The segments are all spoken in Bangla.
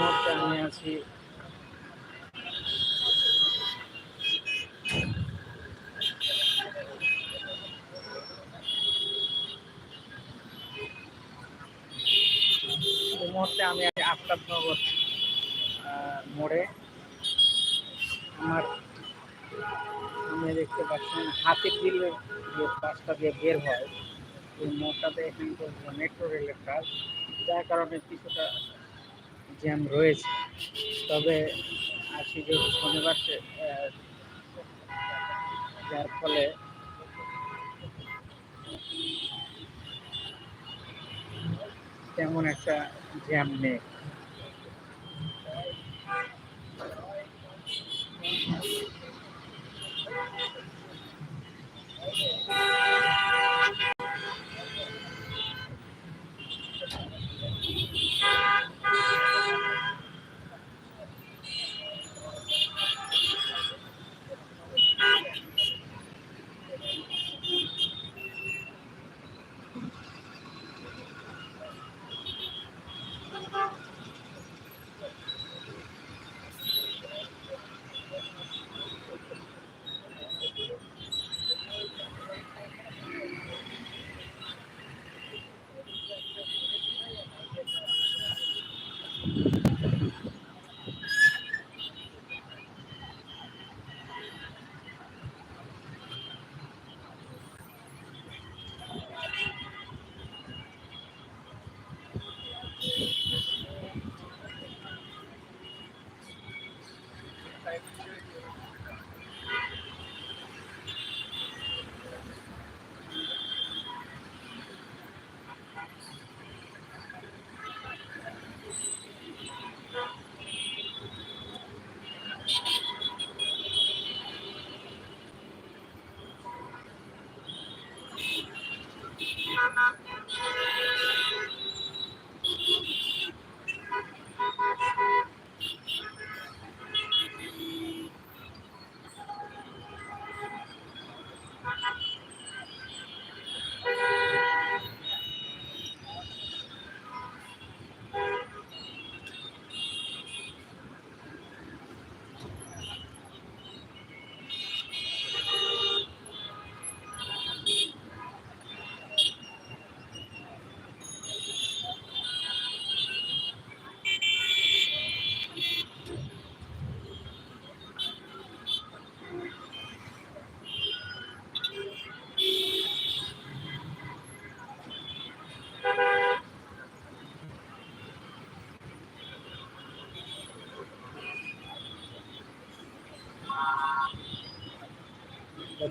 আমি আছি মুহূর্তে আমি আফতাবনগর মোড়ে। আমার আমি দেখতে পাচ্ছেন হাতির বিলের যে রাস্তা দিয়ে বের হয়, এই মোড়টাতে এখানে মেট্রো রেলের কাজ। যার কারণে কিছুটা জ্যাম রয়েছে। তবে আজকে যেহেতু শনিবার যার ফলে তেমন একটা জ্যাম নেই।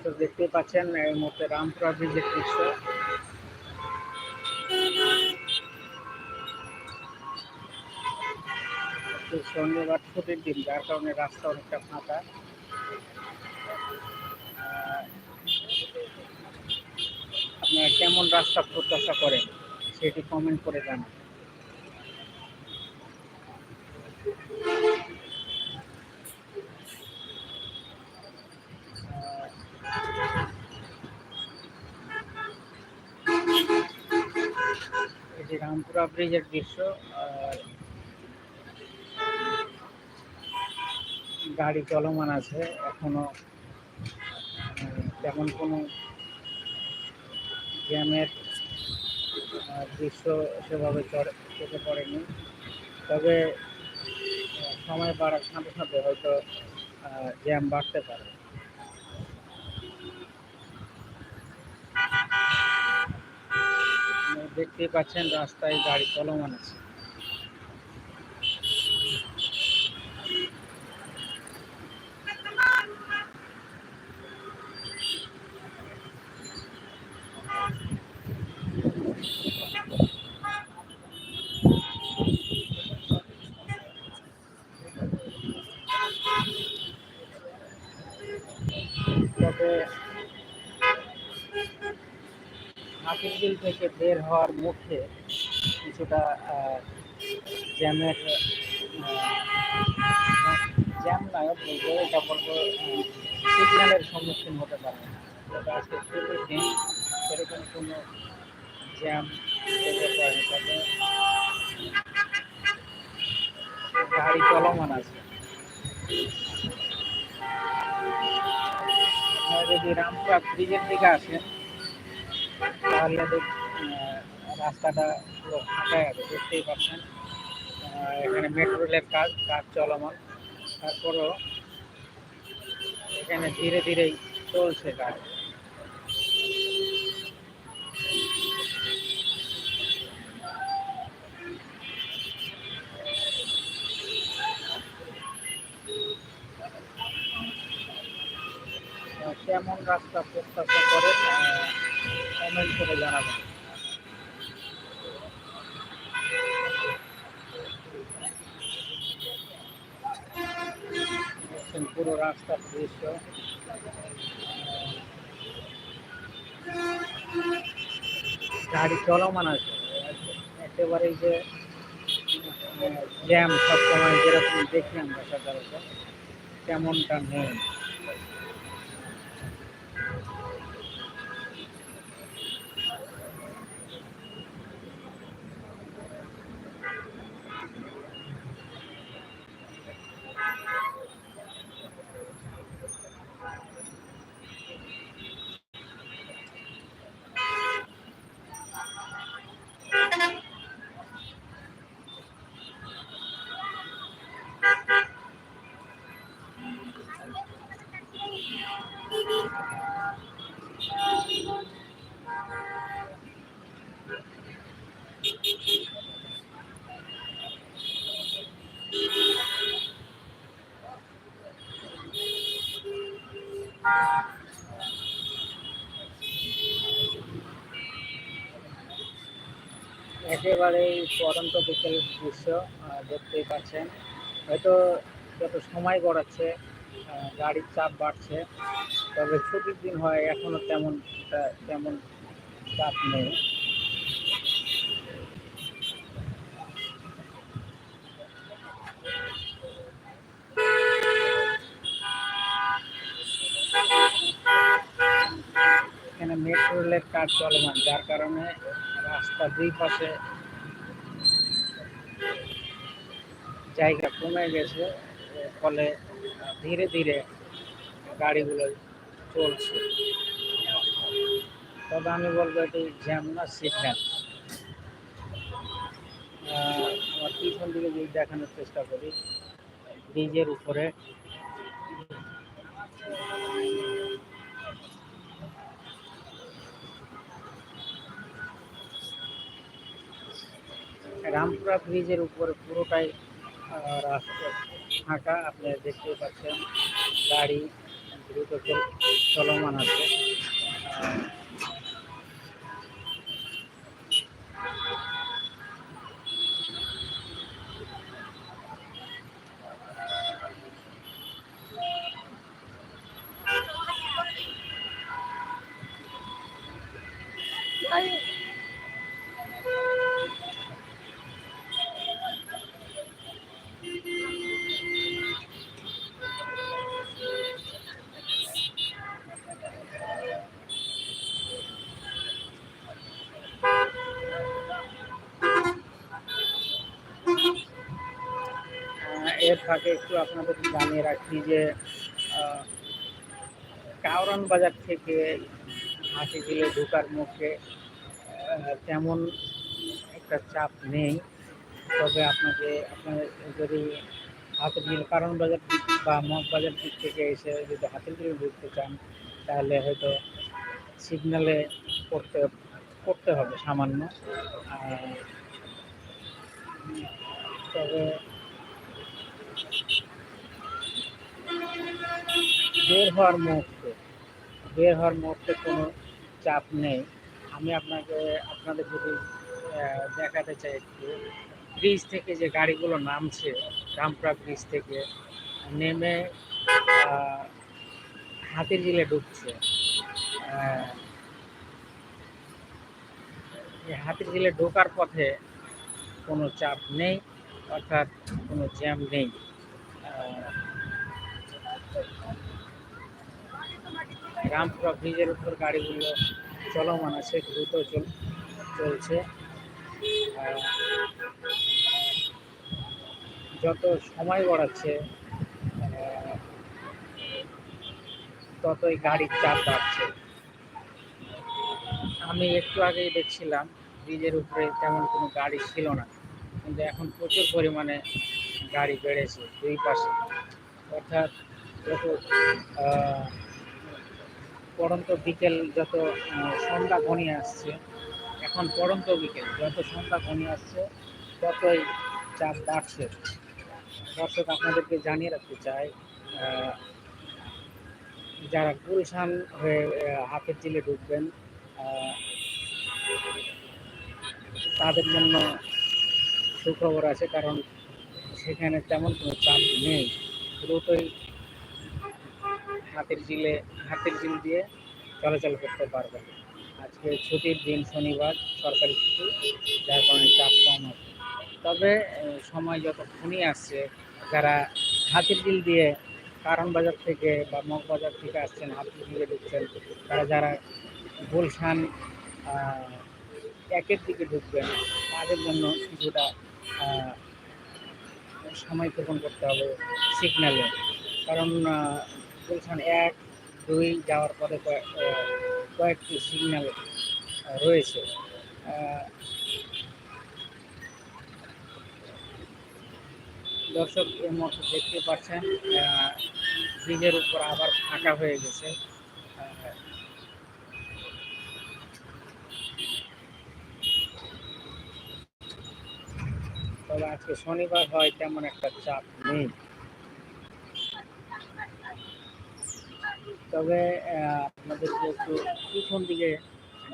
দর্শক দেখতে পাচ্ছেন, এই মুহূর্তে রামপুরা ব্রিজের দৃশ্য। তো শনিবার ছুটির দিন, যার কারণে রাস্তা অনেকটা ফাঁকা। আপনারা কেমন রাস্তা প্রত্যাশা করেন, সেটি কমেন্ট করে জানান। ব্রিজের দৃশ্য, আর গাড়ি চলমান আছে এখনও। তেমন কোনো জ্যামের দৃশ্য সেভাবে চড়ে- পড়েনি। তবে সময় বাড়ার সাথে সাথে হয়তো জ্যাম বাড়তে পারে। দেখতেই পাচ্ছেন রাস্তায় গাড়ি চলমান আছে। হাতিরঝিল থেকে বের হওয়ার মুখে কিছুটা জ্যামের জ্যাম নয় বলব এটা বলব সিগন্যালের সম্মুখীন হতে পারে আজকে দিন সেরকম কোনো জ্যাম পারে তবে গাড়ি চলমান আছে। যদি রামপুরা ব্রিজের দিকে আসেন আহ, রাস্তাটা পুরো ফাঁকা আছে দেখতেই পাচ্ছেন এখানে মেট্রো রেলের কাজ কাজ চলমান। তারপরও এখানে ধীরে ধীরেই চলছে কাজ। কেমন রাস্তা প্রত্যাশা করেন কমেন্ট করে জানাবেন। পুরো রাস্তার দৃশ্য। গাড়ি চলমান আছে। একেবারেই যে জ্যাম সবসময় যেরকম দেখি আমরা সচরাচর তেমনটা নেই। একেবারেই পরন্ত বিকেল দৃশ্য দেখতেই পাচ্ছেন। হয়তো যত সময় গড়াচ্ছে গাড়ির চাপ বাড়ছে, তবে ছুটির দিন হয়, এখনও তেমন তেমন চাপ নেই। এখানে মেট্রো রেলের কাজ চলমান, যার কারণে রাস্তা দুই পাশে জায়গা কমে গেছে ফলে ধীরে ধীরে গাড়িগুলো চলছে। তবে আমি বলব এটি জ্যাম না সিগন্যাল আমার পিছন দিকে যদি দেখানোর চেষ্টা করি, ব্রিজের উপরে রামপুরা ব্রিজের উপরে পুরোটাই রাস্তা ফাঁকা আপনারা দেখতে পাচ্ছেন গাড়ি দ্রুত চলমান আছে। এর ফাঁকে একটু আপনাদের জানিয়ে রাখি যে আহ, কাউরান বাজার থেকে হাসিঝিলে ঢোকার মুখে তেমন একটা চাপ নেই। তবে আপনাকে আপনার যদি হাতের হাতিঝিল কারণ বাজার বা মগ বাজার দিক থেকে এসে যদি হাতের হাতিঝিলে ঢুকতে চান তাহলে হয়তো সিগনালে করতে করতে হবে সামান্য। তবে বের হওয়ার মুহূর্তে বের হওয়ার মুহূর্তে কোনো চাপ নেই। আমি আপনাকে আপনাদের যদি দেখাতে চাই একটু ব্রিজ থেকে যে গাড়িগুলো নামছে রামপুরা ব্রিজ থেকে নেমে আহ, হাতিরঝিলে ঢুকছে। এই হাতিরঝিলে ঢোকার পথে কোনো চাপ নেই অর্থাৎ কোনো জ্যাম নেই। রামপুরা ব্রিজের উপর গাড়িগুলো চলমান আছে দ্রুত চল, চলছে। যত সময় গড়াচ্ছে ততই গাড়ির চাপ বাড়ছে। আমি একটু আগেই দেখছিলাম, ব্রিজের উপরে তেমন কোনো গাড়ি ছিল না। কিন্তু এখন প্রচুর পরিমাণে গাড়ি বেড়েছে দুই পাশে। অর্থাৎ যত আহ, পড়ন্ত বিকেল যত সন্ধ্যা ঘনিয়ে আসছে এখন পড়ন্ত বিকেল যত সন্ধ্যা ঘনিয়ে আসছে ততই চাপ বাড়ছে। দর্শক আপনাদেরকে জানিয়ে রাখতে চাই যারা গুলশান হয়ে হাতের চিলে ঢুকবেন তাদের জন্য সুখবর আছে কারণ সেখানে তেমন কোনো চাপ নেই। দ্রুতই হাতের জিলে, হাতের জিল দিয়ে চলাচল করতে পারবেন আজকে ছুটির দিন শনিবার, সরকারি ছুটি, যার কারণে চাপ কম আছে তবে সময় যত ঘনিয়ে আসছে, যারা হাতির জিল দিয়ে কারণ বাজার থেকে বা মগবাজার থেকে আসছেন, হাতির জিলে ঢুকছেন, তারা যারা গুলশান একের দিকে ঢুকবেন, তাদের জন্য কিছুটা সময় ক্ষেপণ করতে হবে সিগন্যালে। কারণ আহ, এক দুই যাওয়ার পরে কয়েক- কয়েকটি সিগন্যাল রয়েছে। দর্শক এর মতো দেখতে পাচ্ছেন ব্রিজের উপর আবার ফাঁকা হয়ে গেছে। তবে আজকে শনিবার হয় তেমন একটা চাপ নেই। তবে আহ, আপনাদেরকে একটু পিছন দিকে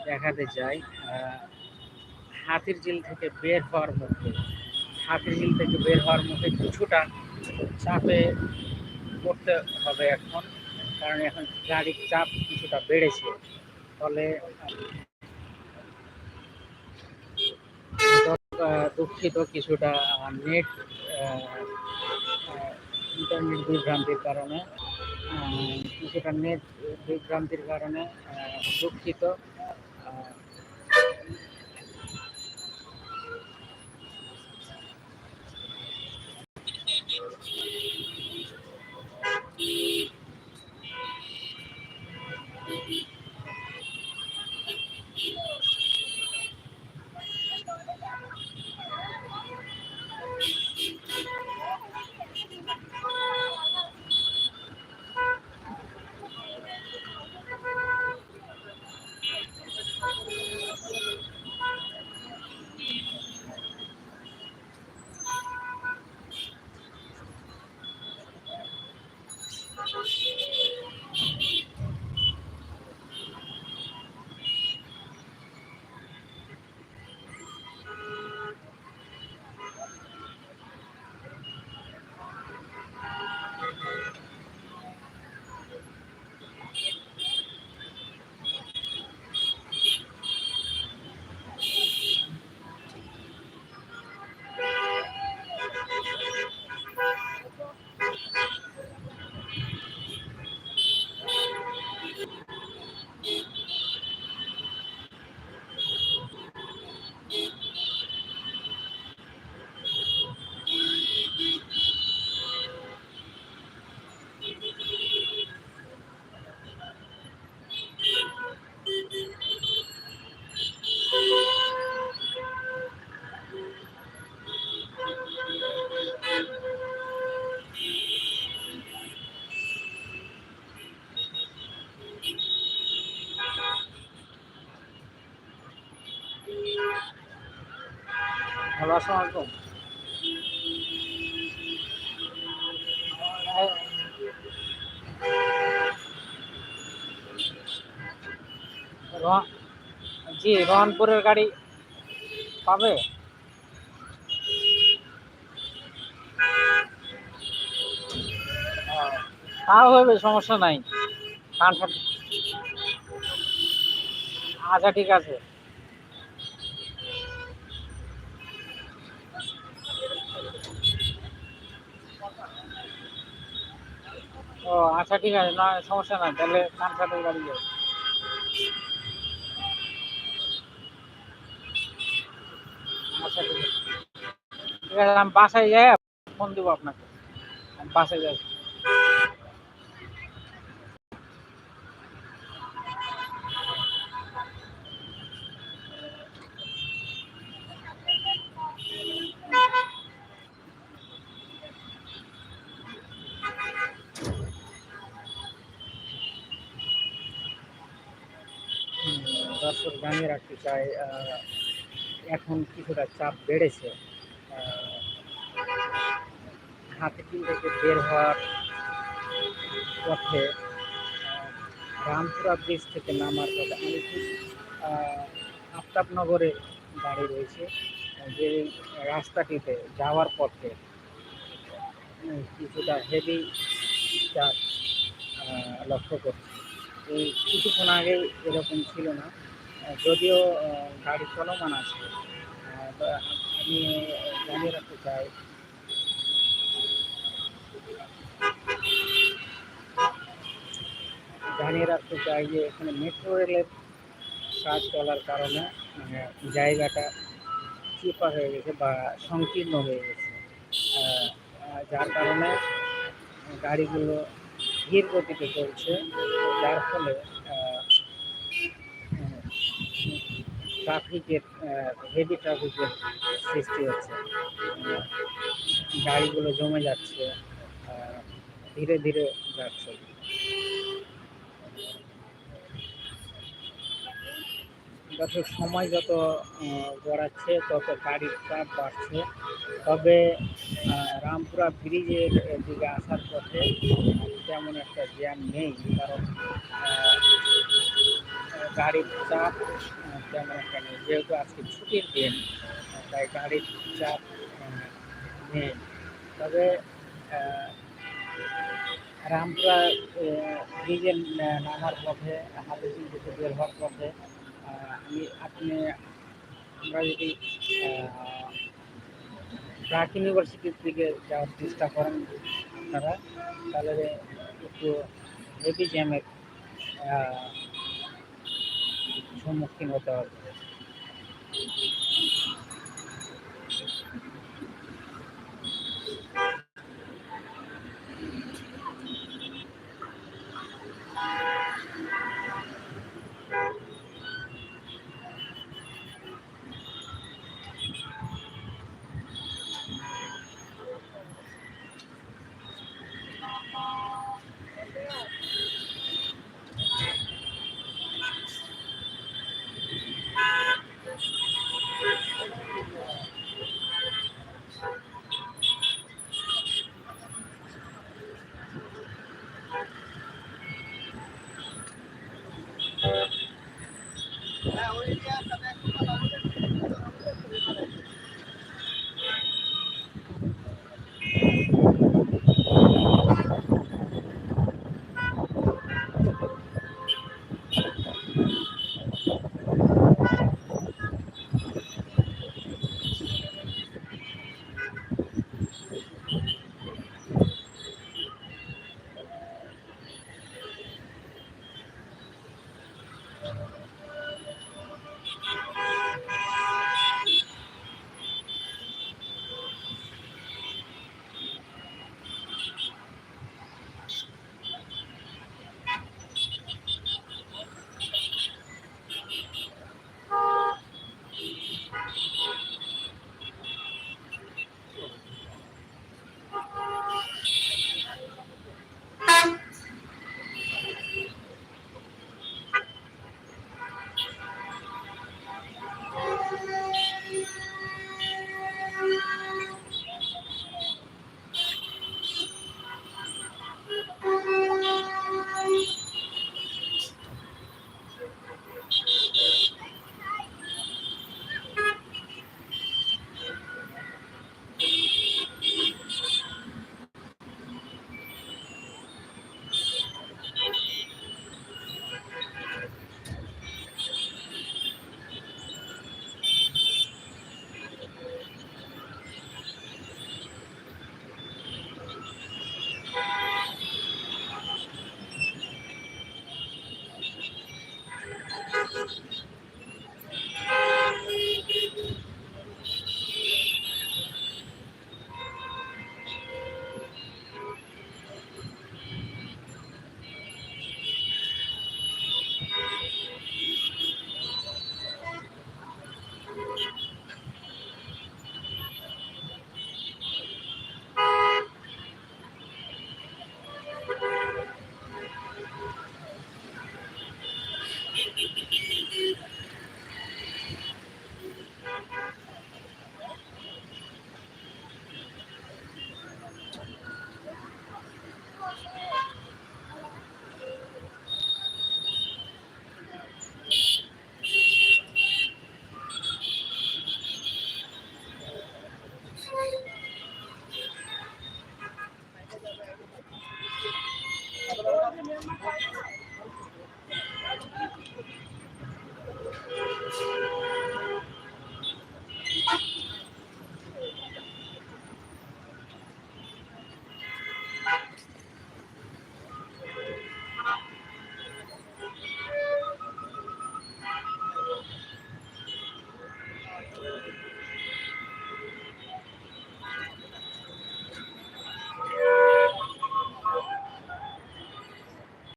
দেখাতে চাই হাতির ঝিল থেকে বের হওয়ার মধ্যে হাতির ঝিল থেকে বের হওয়ার মধ্যে কিছুটা চাপে করতে হবে এখন কারণ এখন গাড়ির চাপ কিছুটা বেড়েছে। ফলে দুঃখিত কিছুটা নেট ইন্টারনেট বিভ্রান্তির কারণে। কিছুটা নেট বিভ্রান্তির কারণে দুঃখিত। জি রহনপুরের গাড়ি পাবে? ও, তাও হবে সমস্যা নাই। আচ্ছা ঠিক আছে। ও আচ্ছা ঠিক আছে, না, সমস্যা নাই, তাহলে কানসারের গাড়ি যাবে? আচ্ছা ঠিক আছে। আমি বাসায় যাই, ফোন দেবো আপনাকে। আমি বাসায় যাই দর্শক জানিয়ে রাখতে চাই এখন কিছুটা চাপ বেড়েছে। হাতে হাতিটিন থেকে বের হওয়ার পথে রামপুরা ব্রিজ থেকে নামার পথে আমি ঠিক আফতাবনগরে দাঁড়িয়ে রয়েছে। যে রাস্তাটিতে যাওয়ার পথে কিছুটা হেভি চাপ লক্ষ্য করছি। এই কিছুক্ষণ আগে এরকম ছিল না। যদিও গাড়ি চলমান আছে আমি জানিয়ে রাখতে চাই, জানিয়ে রাখতে চাই যে এখানে মেট্রো রেলের কাজ চলার কারণে মানে জায়গাটা চিপা হয়ে গেছে বা সংকীর্ণ হয়ে গেছে। যার কারণে গাড়িগুলো ধীর গতিতে চলছে, যার ফলে ট্রাফিকের হেভি ট্রাফিকের সৃষ্টি হচ্ছে। গাড়িগুলো জমে যাচ্ছে ধীরে ধীরে যাচ্ছে। দর্শক সময় যত গড়াচ্ছে, তত গাড়ির চাপ বাড়ছে। তবে রামপুরা ব্রিজের দিকে আসার পথে তেমন একটা জ্যাম নেই, কারণ গাড়ির চাপ তেমন একটা নেই। যেহেতু আজকে ছুটির দিন, তাই গাড়ির চাপ নেই। তবে রামপুরা ব্রিজের নামার পথে থেকে বের হওয়ার পথে আমি আপনি, আমরা যদি প্রাক ইউনিভার্সিটির দিকে যাওয়ার চেষ্টা করেন আপনারা তাহলে একটু এপিজেমের সম্মুখীন হতে হবে।